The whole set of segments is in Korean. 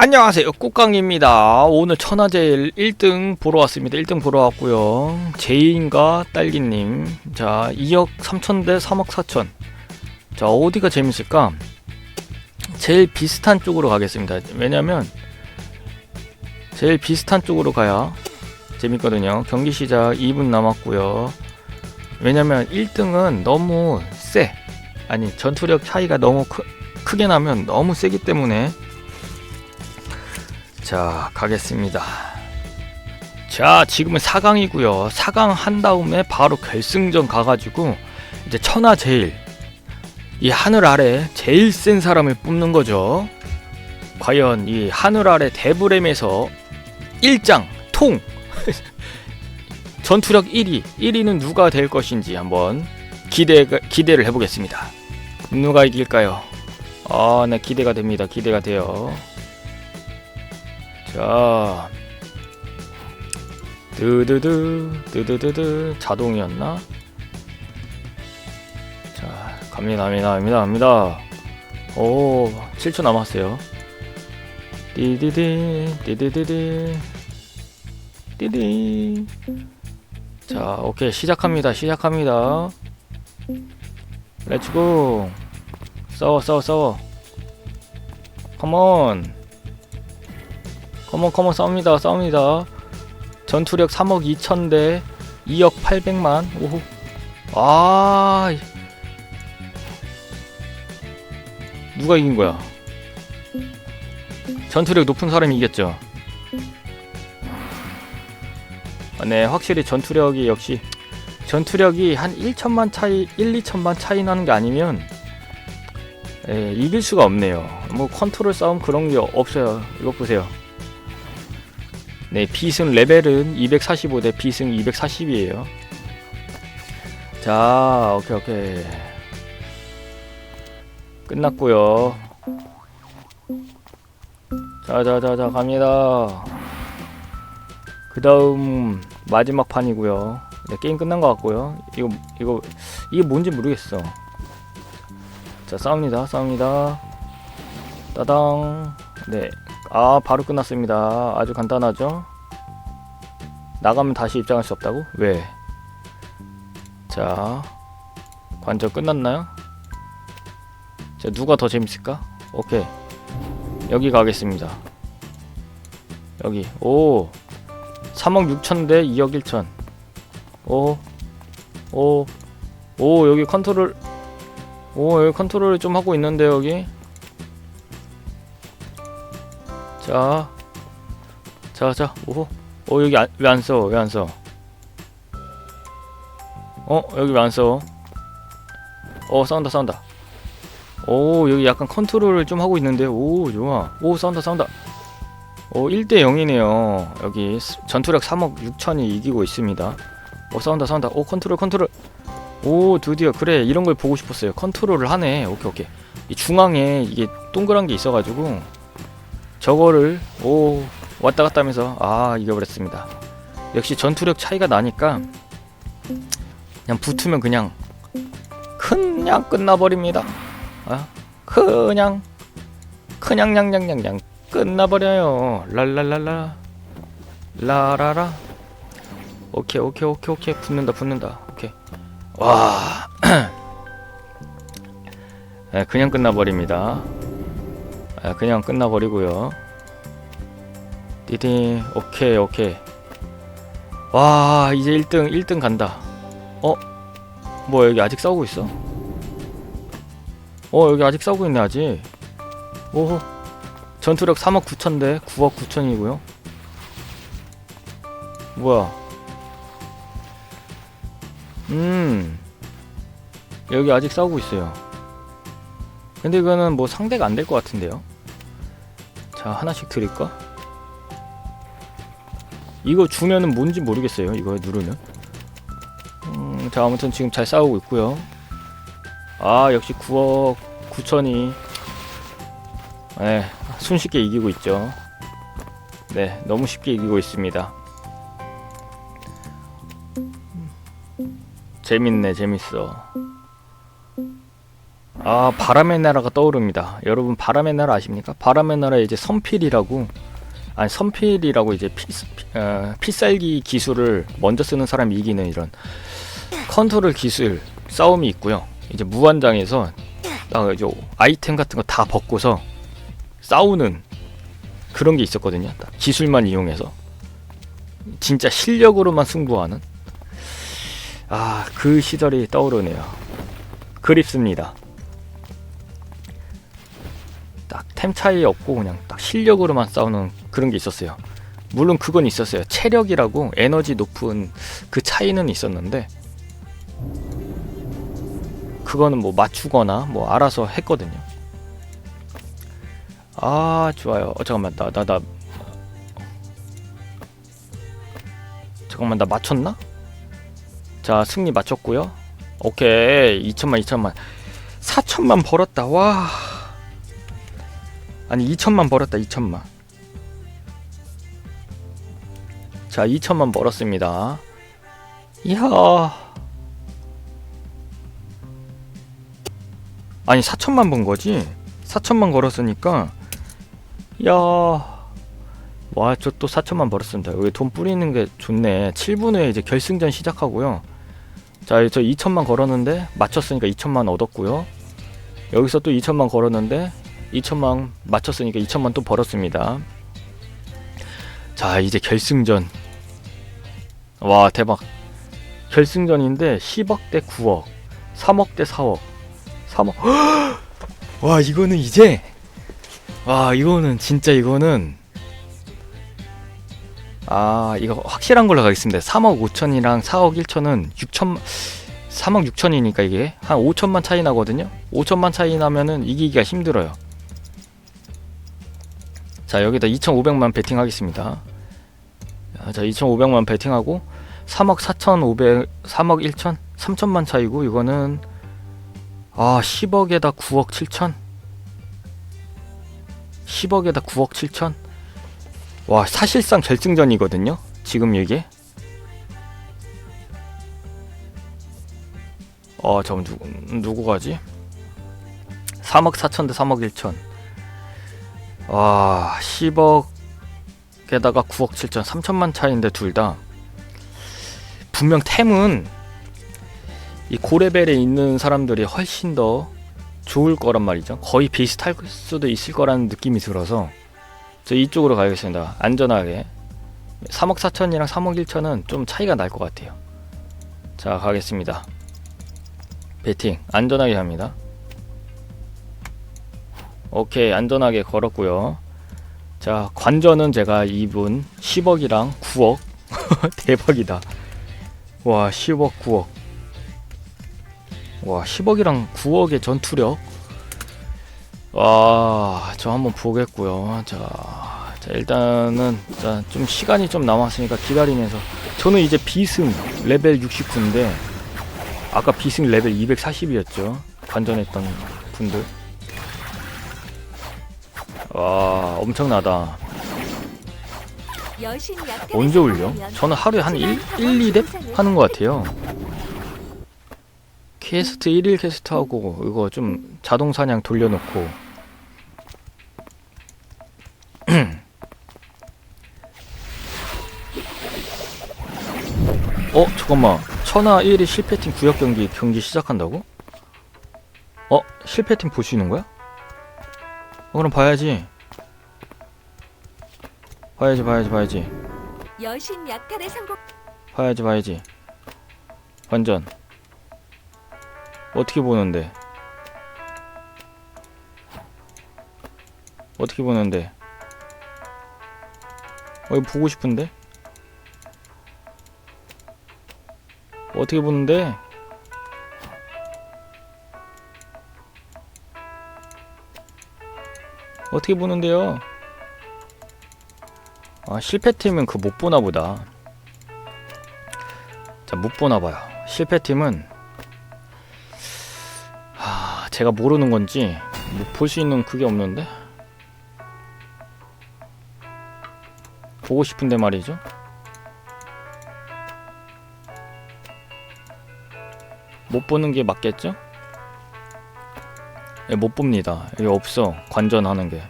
안녕하세요. 꾹강입니다. 오늘 천하제일 1등 보러 왔습니다. 1등 보러 왔고요. 제인과 딸기님. 자 2억 3천 대 3억 4천. 자 어디가 재밌을까? 제일 비슷한 쪽으로 가겠습니다. 왜냐면 제일 비슷한 쪽으로 가야 재밌거든요. 경기 시작 2분 남았고요. 왜냐면 1등은 너무 세 아니 전투력 차이가 너무 크, 크게 나면 너무 세기 때문에 자 가겠습니다. 자 지금은 4강이고요. 4강 한 다음에 바로 결승전 가가지고 이제 천하 제일. 이 하늘 아래 제일 센 사람을 뽑는 거죠. 과연 이 하늘 아래 대브렘에서 1장 통 전투력 1위 1위는 누가 될 것인지 한번 기대 기대를 해보겠습니다. 누가 이길까요? 아네 기대가 됩니다. 기대가 돼요 자 드드드 드드드드 자동이었나? 자 갑니다 갑니다 갑니다 갑니다. 오 7초 남았어요. 띠디디 띠디디디 띠디. 자 오케이 시작합니다 시작합니다. 렛츠고 싸워 싸워 싸워. 컴온 컴온 컴온 싸웁니다 싸웁니다. 전투력 3억 2천 대 2억 8백만 오호. 아 누가 이긴 거야? 전투력 높은 사람이 이겼죠? 아, 네 확실히 전투력이 역시 전투력이 한 1천만 차이 1, 2천만 차이 나는 게 아니면 예, 이길 수가 없네요. 뭐 컨트롤 싸움 그런 게 없어요. 이거 보세요 네, 비승 레벨은 245대 비승 240이에요. 자, 오케이, 오케이. 끝났고요. 자, 자, 자, 자, 갑니다. 그 다음, 마지막 판이고요. 네, 게임 끝난 것 같고요. 이거, 이거, 이게 뭔지 모르겠어. 자, 싸웁니다, 싸웁니다. 따당. 네, 아 바로 끝났습니다 아주 간단하죠 나가면 다시 입장할 수 없다고? 왜? 자 관전 끝났나요? 자 누가 더 재밌을까? 오케이 여기 가겠습니다 여기 오 3억 6천 대 2억 1천 오 오, 오, 여기 컨트롤, 오, 여기 컨트롤 좀 하고 있는데, 여기. 자, 자, 자, 오, 어 여기 왜 안 써? 왜 안 써? 어 여기 왜 안 써? 어 싸운다 싸운다. 오 여기 약간 컨트롤을 좀 하고 있는데 오 좋아. 오 싸운다 싸운다. 오 1대 0이네요. 여기 스- 전투력 3억 6천이 이기고 있습니다. 오 싸운다 싸운다. 오 컨트롤 컨트롤. 오 드디어 그래 이런 걸 보고 싶었어요. 컨트롤을 하네. 오케이 오케이. 이 중앙에 이게 동그란 게 있어가지고 저거를 오 왔다 갔다 하면서 아 이겨버렸습니다. 역시 전투력 차이가 나니까 그냥 붙으면 그냥 그냥 끝나버립니다. 아 그냥 그냥 냥냥냥냥 끝나버려요. 랄랄랄라 라라라 오케이 오케이 오케이 오케이 붙는다 붙는다 오케이 와 네, 그냥 끝나버립니다. 아, 그냥 끝나버리고요. 띠디 오케이 오케이. 와 이제 1등 1등 간다. 어? 뭐 여기 아직 싸우고 있어? 어 여기 아직 싸우고 있네 아직. 오호. 전투력 3억 9천 대 9억 9천이고요. 뭐야? 음. 여기 아직 싸우고 있어요. 근데 이거는 뭐 상대가 안 될 것 같은데요. 자 하나씩 드릴까? 이거 주면은 뭔지 모르겠어요. 이거 누르면. 음, 자 아무튼 지금 잘 싸우고 있고요. 아 역시 9억 9천이 네, 손쉽게 이기고 있죠. 네, 너무 쉽게 이기고 있습니다. 재밌네, 재밌어. 아 바람의 나라가 떠오릅니다. 여러분 바람의 나라 아십니까? 바람의 나라에 이제 선필이라고 아니 선필이라고 이제 피, 피, 어, 필살기 기술을 먼저 쓰는 사람이 이기는 이런 컨트롤 기술 싸움이 있고요. 이제 무한장에서 딱 이제 아이템 같은 거 다 벗고서 싸우는 그런 게 있었거든요. 딱 기술만 이용해서 진짜 실력으로만 승부하는 아 그 시절이 떠오르네요. 그립습니다. 딱 템 차이 없고 그냥 딱 실력으로만 싸우는 그런 게 있었어요. 물론 그건 있었어요. 체력이라고 에너지 높은 그 차이는 있었는데 그거는 뭐 맞추거나 뭐 알아서 했거든요. 아 좋아요. 어, 잠깐만 나 나 나 잠깐만 나 맞췄나? 자 승리 맞췄고요. 오케이 2천만 2천만 4천만 벌었다 와 아니 2천만 벌었다 2천만 자 2천만 벌었습니다 이야 아니 4천만 번 거지 4천만 걸었으니까 야 와, 저 또 4천만 벌었습니다. 여기 돈 뿌리는 게 좋네. 7분 후에 이제 결승전 시작하고요. 자, 저 2천만 걸었는데 맞췄으니까 2천만 얻었고요. 여기서 또 2천만 걸었는데 2천만 맞췄으니까 2천만 또 벌었습니다. 자, 이제 결승전. 와, 대박. 결승전인데 10억 대 9억, 3억 대 4억, 3억. 와, 이거는 이제 와, 이거는 진짜 이거는 아, 이거 확실한 걸로 가겠습니다. 3억 5천이랑 4억 1천은 6천 3억 6천이니까 이게 한 5천만 차이 나거든요. 5천만 차이 나면은 이기기가 힘들어요. 자, 여기다 2,500만 베팅하겠습니다. 자, 2,500만 베팅하고 3억 4,500 3억 1천 3천만 차이고 이거는 아, 10억에다 9억 7천. 10억에다 9억 7천. 와 사실상 결승전이거든요 지금 이게. 어 잠깐 누구 누구 가지? 3억 4천 대 3억 1천 와 10억에다가 9억 7천 3천만 차인데 둘 다 분명 템은 이 고레벨에 있는 사람들이 훨씬 더 좋을 거란 말이죠 거의 비슷할 수도 있을 거라는 느낌이 들어서 저 이쪽으로 가겠습니다. 안전하게 3억 4천이랑 3억 1천은 좀 차이가 날 것 같아요. 자 가겠습니다. 배팅 안전하게 합니다. 오케이 안전하게 걸었고요. 자 관전은 제가 2분 10억이랑 9억 대박이다. 와 10억 9억 와 10억이랑 9억의 전투력 와, 저 한번 보겠고요. 자, 자 일단은 자, 좀 시간이 좀 남았으니까 기다리면서 저는 이제 비승 레벨 69인데 아까 비승 레벨 240이었죠. 관전했던 분들. 와, 엄청나다. 언제 올려? 저는 하루에 한 1, 1 2렙 하는 것 같아요. 퀘스트 1일 퀘스트 하고 이거 좀 자동 사냥 돌려놓고 어 잠깐만 천하 1위 실패팀 구역 경기 경기 시작한다고? 어 실패팀 있는 거야? 어, 그럼 봐야지. 봐야지 봐야지 봐야지. 여신 약탈에 성공. 봐야지 봐야지. 완전. 어떻게 보는데? 어떻게 보는데? 어 이거 보고 싶은데? 어떻게 보는데 어떻게 보는데요? 아 실패팀은 그 못 보나 보다. 자 못 보나 봐요. 실패팀은 하, 제가 모르는 건지 뭐 볼 수 있는 그게 없는데? 보고 싶은데 말이죠. 못 보는 게 맞겠죠? 예, 못 봅니다. 여기 없어. 관전하는 게.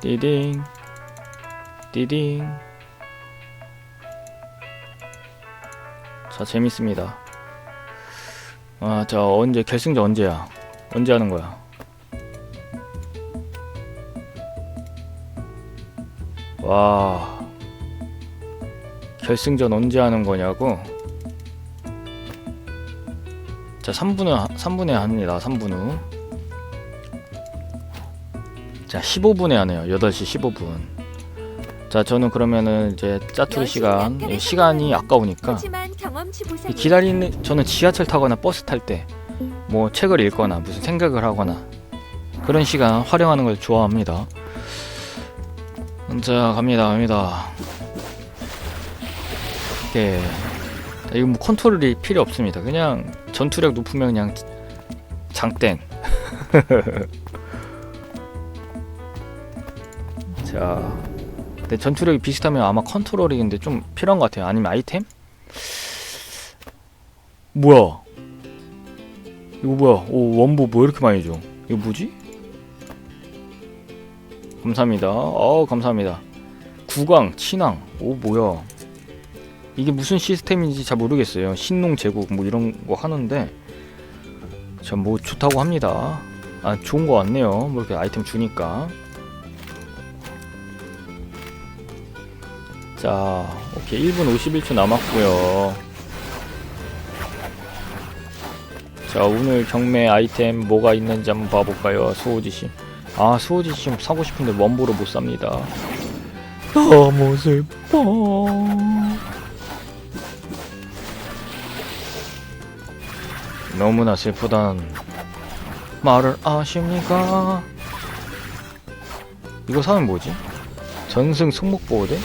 띠딩. 띠딩. 자, 재밌습니다. 아, 자, 언제, 결승전 언제야? 언제 하는 거야? 와. 결승전 언제 하는 거냐고? 자, 3분에 3분에 합니다. 3분 후. 자, 15분에 하네요. 8시 15분. 자, 저는 그러면은 이제 짜투리 시간, 예, 시간이 아까우니까 기다리는 저는 지하철 타거나 버스 탈 때 뭐 책을 읽거나 무슨 생각을 하거나 그런 시간 활용하는 걸 좋아합니다. 자, 갑니다. 갑니다. 예. 자, 이거 뭐 컨트롤이 필요 없습니다. 그냥 전투력 높으면 그냥 장땡. 자, 근데 전투력이 비슷하면 아마 컨트롤이 근데 좀 필요한 것 같아요. 아니면 아이템? 뭐야? 이거 뭐야? 오 원보 뭐 이렇게 많이 줘? 이거 뭐지? 감사합니다. 어 감사합니다. 구강, 친왕. 오 뭐야? 이게 무슨 시스템인지 잘 모르겠어요. 신농 제국 뭐 이런 거 하는데 전 뭐 좋다고 합니다. 아 좋은 거 같네요. 뭐 이렇게 아이템 주니까. 자, 오케이 1분 51초 남았고요. 자 오늘 경매 아이템 뭐가 있는지 한번 봐볼까요 수호지심 아 수호지심 사고 싶은데 원보로 못 삽니다 너무 슬퍼 너무나 슬프단 말을 아십니까 이거 사면 뭐지 전승 승목보호대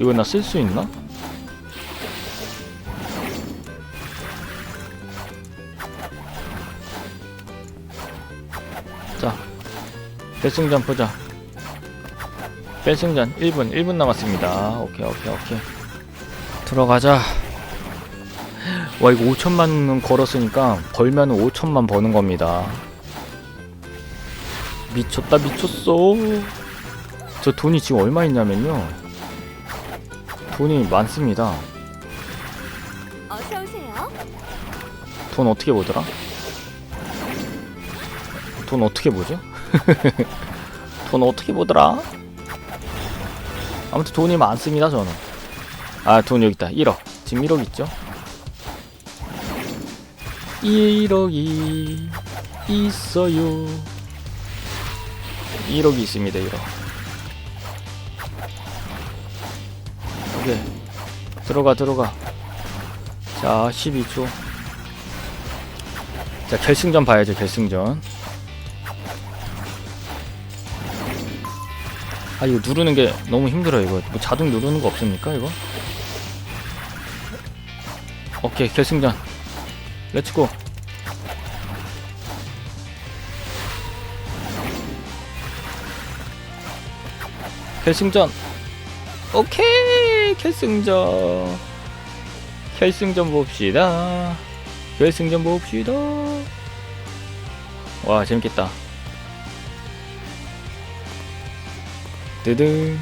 이거 나 쓸 수 있나? 자, 결승전 보자. 결승전 1분, 1분 남았습니다. 오케이, 오케이, 오케이. 들어가자. 와, 이거 5천만 원 걸었으니까 벌면 5천만 버는 겁니다. 미쳤다, 미쳤어. 저 돈이 지금 얼마 있냐면요. 돈이 많습니다. 돈 어떻게 보더라? 돈 어떻게 보죠? 돈 어떻게 보더라? 아무튼 돈이 많습니다 저는 아 돈 여기 있다. 1억. 지금 1억 있죠? 1억이 있어요. 1억이 있습니다 1억. 오케이. 들어가 들어가. 자 12초. 자 결승전 봐야죠 결승전. 아 이거 누르는 게 너무 힘들어 이거. 뭐 자동 누르는 거 없습니까 이거 오케이 결승전. 렛츠고 결승전. 오케이 결승전. 결승전 봅시다. 결승전 봅시다. 와 재밌겠다. 뜨등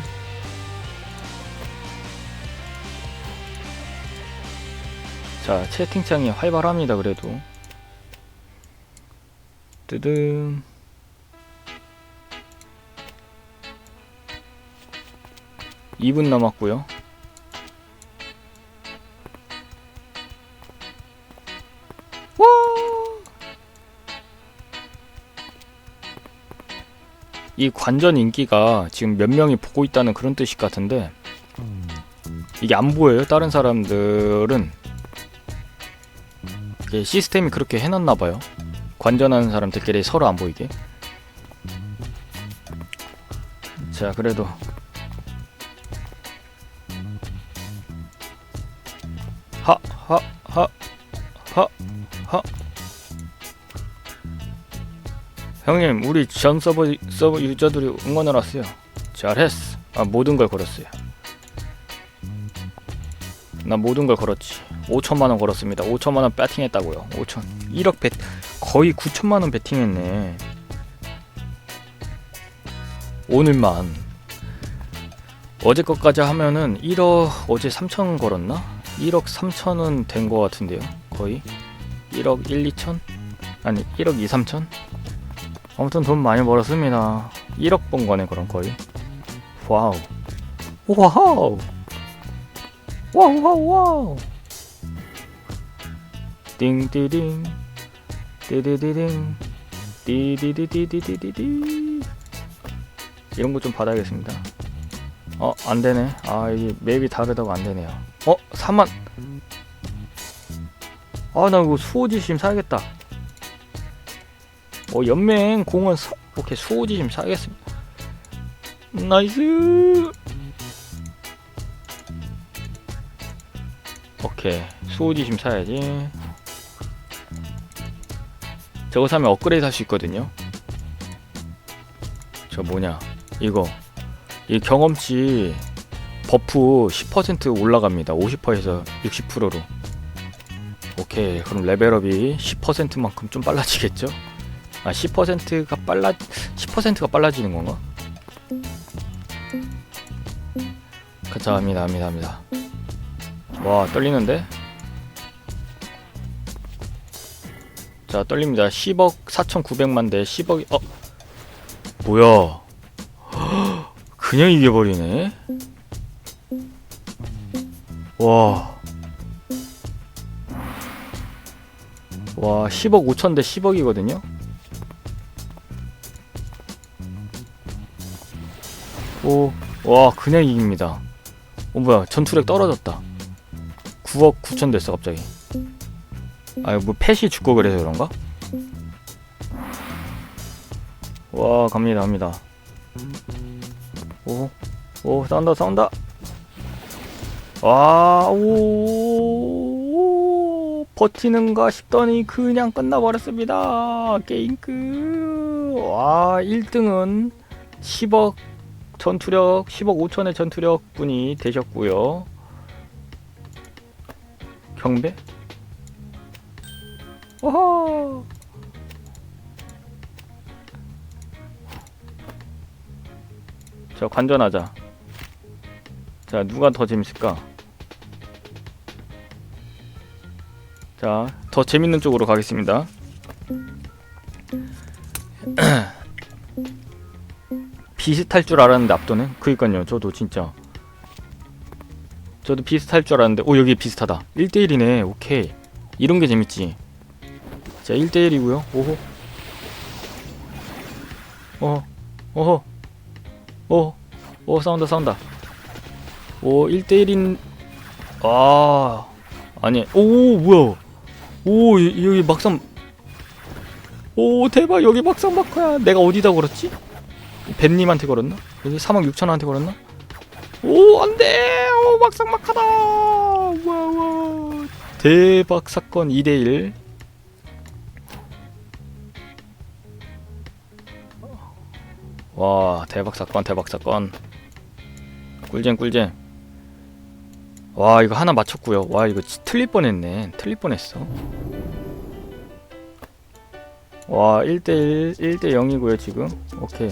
자 채팅창이 활발합니다 그래도. 뜨등 이분 남았고요. 와! 이 관전 인기가 지금 몇 명이 보고 있다는 그런 뜻이 같은데 이게 안 보여요? 다른 사람들은 이게 시스템이 그렇게 해놨나 봐요. 관전하는 사람들끼리 서로 안 보이게. 자 그래도. 하 하 하 하 하. 형님 우리 전 서버 서버 유저들이 응원을 왔어요. 잘했어. 아 모든 걸 걸었어요. 나 모든 걸 걸었지 5천만 원 걸었습니다. 5천만 원 배팅했다고요. 5천. 1억 배 거의 9천만 원 배팅했네. 오늘만. 어제 것까지 하면은 1억 어제 3천 걸었나? 1억 3천은 된거 같은데요 거의. 1억 1, 2천? 아니 1억 2, 3천? 아무튼 돈 많이 벌었습니다. 1억 번 거네 그럼 거의. 와우. 와우. 와우 와우 와우 띵띠딩. 띠디디딩. 띠디디디디디디디 이런 거 좀 받아야겠습니다. 어 안되네. 아 이게 맵이 다르다고 안되네요. 어 4만. 아나 이거 수호지심 사야겠다. 어 연맹 공원 사... 오케이 수호지심 사야겠습니다. 나이스! 오케이 수호지심 사야지 저거 사면 업그레이드 할 수 있거든요. 저 뭐냐 이거. 이 경험치 버프 10% 올라갑니다. 50%에서 60%로. 오케이 그럼 레벨업이 10%만큼 좀 빨라지겠죠? 아 10%가 빨라 10%가 빨라지는 건가? 가자 합니다 합니다 합니다. 와 떨리는데 자 떨립니다 10억 4,900만 대 10억이 어 뭐야 그냥 이겨버리네 와. 와, 10억 5천 대 10억이거든요? 오, 와, 그냥 이깁니다. 어, 뭐야, 전투력 떨어졌다. 9억 9천 됐어, 갑자기. 아, 뭐, 펫이 죽고 그래서 그런가? 와, 갑니다, 갑니다. 오, 오, 싸운다, 싸운다. 와, 오, 버티는가 싶더니 그냥 끝나버렸습니다. 게임 끝. 와, 1등은 10억 전투력, 10억 5천의 전투력 분이 되셨고요. 경배? 오호! 자, 관전하자. 자, 누가 더 재밌을까? 자, 더 재밌는 쪽으로 가겠습니다. 비슷할 줄 알았는데 압도는? 그니까요, 저도 진짜. 저도 비슷할 줄 알았는데, 오, 여기 비슷하다. 1대1이네, 오케이. 이런 게 재밌지. 자, 1대1이고요 오호. 어허, 어허, 어, 어, 싸운다, 싸운다. 오 1대1인 아 아니 오 뭐야 오 여- 여기 막상 오 대박 여기 막상 막커야 내가 어디다 걸었지? 벤님한테 걸었나? 여기 3억 6천원한테 걸었나? 오 안돼 오 막상 막하다 와와 대박 사건 2대1 와 대박 사건 대박 사건. 꿀잼 꿀잼. 와 이거 하나 맞췄고요. 와 이거 지- 틀릴 뻔했네. 틀릴 뻔했어. 와 1대1 1대0이고요 지금. 오케이.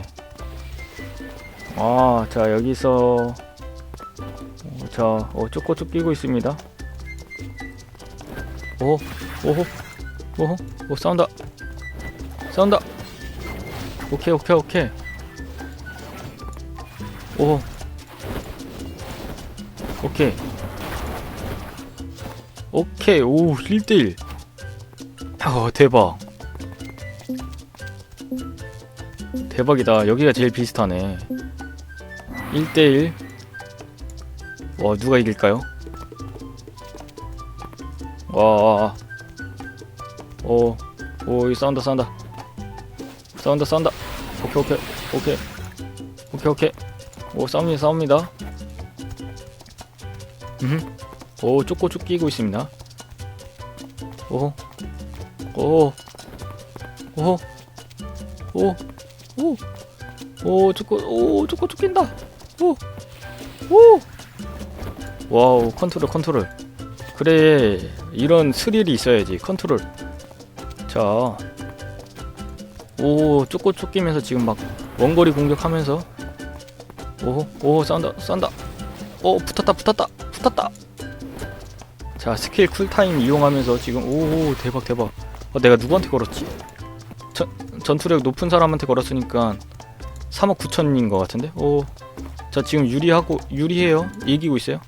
아자 여기서 어, 자 어, 쪼꼬쪼 끼고 있습니다. 오 오호 오호 오 싸운다. 싸운다. 오케이 오케이 오케이 오 오케이 오케이 오 1대1 어 대박 대박이다 여기가 제일 비슷하네 1대1 와 누가 이길까요? 와 오, 오, 이 싸운다, 싸운다. 싸운다, 싸운다. 오케이, 오케이, 오케이. 오케이, 오케이. 오, 싸웁니다, 싸웁니다. 음. 오, 쪼 끼고 있습니다. 오, 오, 오, 오, 오, 오, 쪼꼬, 오, 쪼 낀다. 오, 오. 와우, 컨트롤, 컨트롤. 그래 이런 스릴이 있어야지 컨트롤 자 오, 쫓고 쫓기면서 지금 막 원거리 공격하면서 오, 오, 싼다, 싼다. 오, 붙었다, 붙었다, 붙었다. 자, 스킬 쿨타임 이용하면서 지금 오, 대박, 대박. 어, 내가 누구한테 걸었지? 전, 전투력 높은 사람한테 걸었으니까 3억 9천인 것 같은데? 오, 자, 지금 유리하고, 유리해요. 이기고 있어요.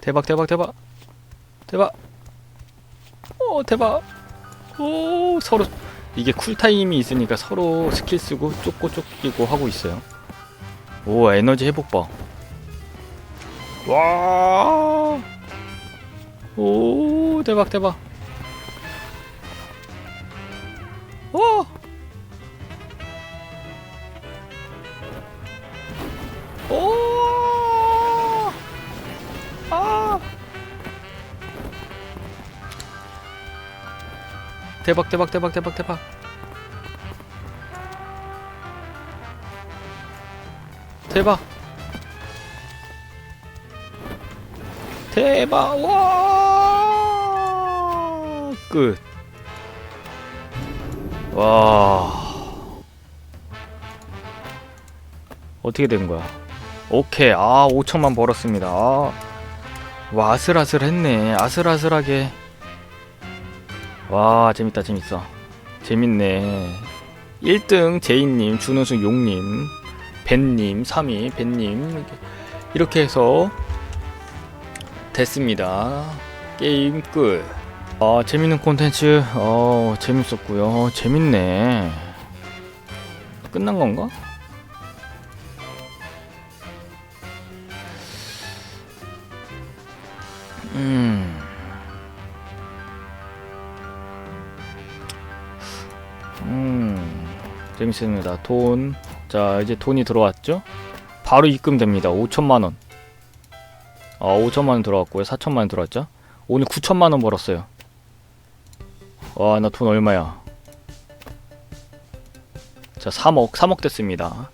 대박, 대박, 대박. 대박. 오, 대박. 오, 서로 이게 쿨타임이 있으니까 서로 스킬 쓰고 쫓고 쫓기고 하고 있어요. 오 에너지 회복 봐. 와. 오 대박 대박. 와. 오. 아. 대박 대박 대박 대박 대박. 대박. 대박. 와. 끝. 와. 어떻게 된 거야? 오케이. 아, 5천만 벌었습니다. 아. 와, 아슬아슬했네. 아슬아슬하게. 와, 재밌다. 재밌어. 재밌네. 1등 제이님, 준우승 용님, 벤님, 3위 벤님 이렇게 해서 됐습니다. 게임 끝. 아 재밌는 콘텐츠, 어 재밌었고요. 재밌네. 끝난 건가? 음. 음. 재밌습니다. 돈. 자, 이제 돈이 들어왔죠? 바로 입금됩니다. 5천만 원. 아, 5천만 원 들어왔고요. 4천만 원 들어왔죠? 오늘 9천만 원 벌었어요. 와, 나 돈 얼마야? 자, 3억, 3억 됐습니다.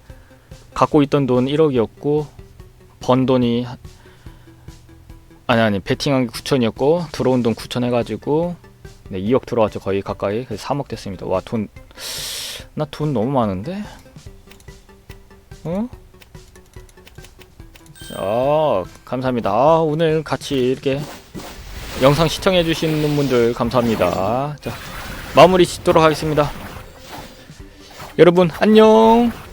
갖고 있던 돈 1억이었고 번 돈이 한- 아니 아니 베팅한 게 9천이었고 들어온 돈 9천 해가지고 네 2억 들어왔죠 거의 가까이 그래서 3억 됐습니다 와 돈 나 돈 너무 많은데 어? 자, 감사합니다. 아, 오늘 같이 이렇게 영상 시청해 주시는 분들 감사합니다. 자, 마무리 짓도록 하겠습니다. 여러분 안녕.